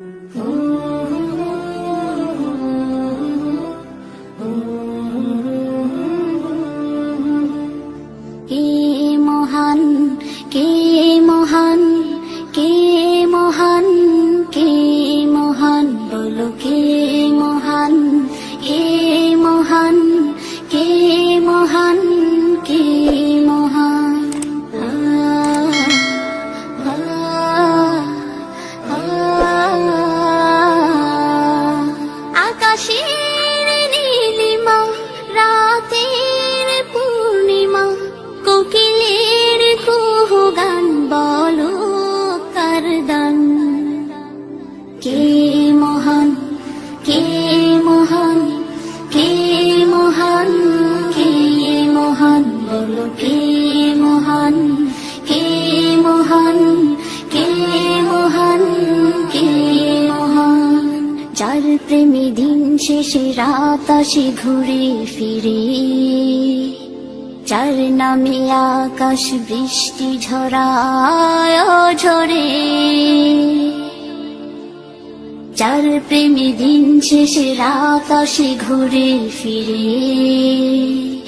Yeah. মহান বলো কে মহান কে মহান কে মহান কে মহান? যার প্রেমী দিন শেষে রাত আসে ঘুরে ফিরে। যার নামে আকাশ বৃষ্টি ঝরায় ঝরে। যার প্রেমী দিন শেষে রাত আসে ঘুরে ফিরে।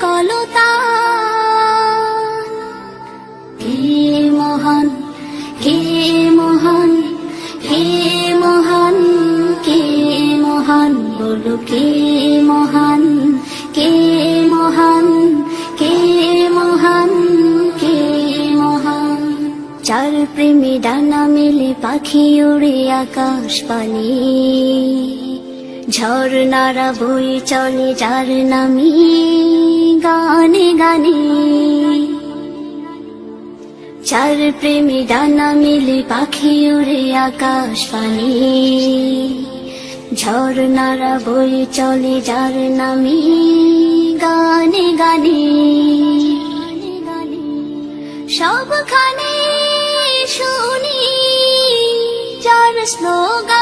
কলতা। কে মহান কে মহান কে মহান কে মহান বলো, কে মহান কে মহান কে মহান কে মহান। চার প্রেমী ডানা মেলে পাখি উড়ে আকাশ পানে। ঝর্ণারা বই চলে যার নামি গানে গানে। চার প্রেমী ডানা মিলে পাখি উড়ে আকাশ পানি। ঝর্ণারা বই চলে যার নামি গানে গানে। সবখানে শুনি যার স্লোগান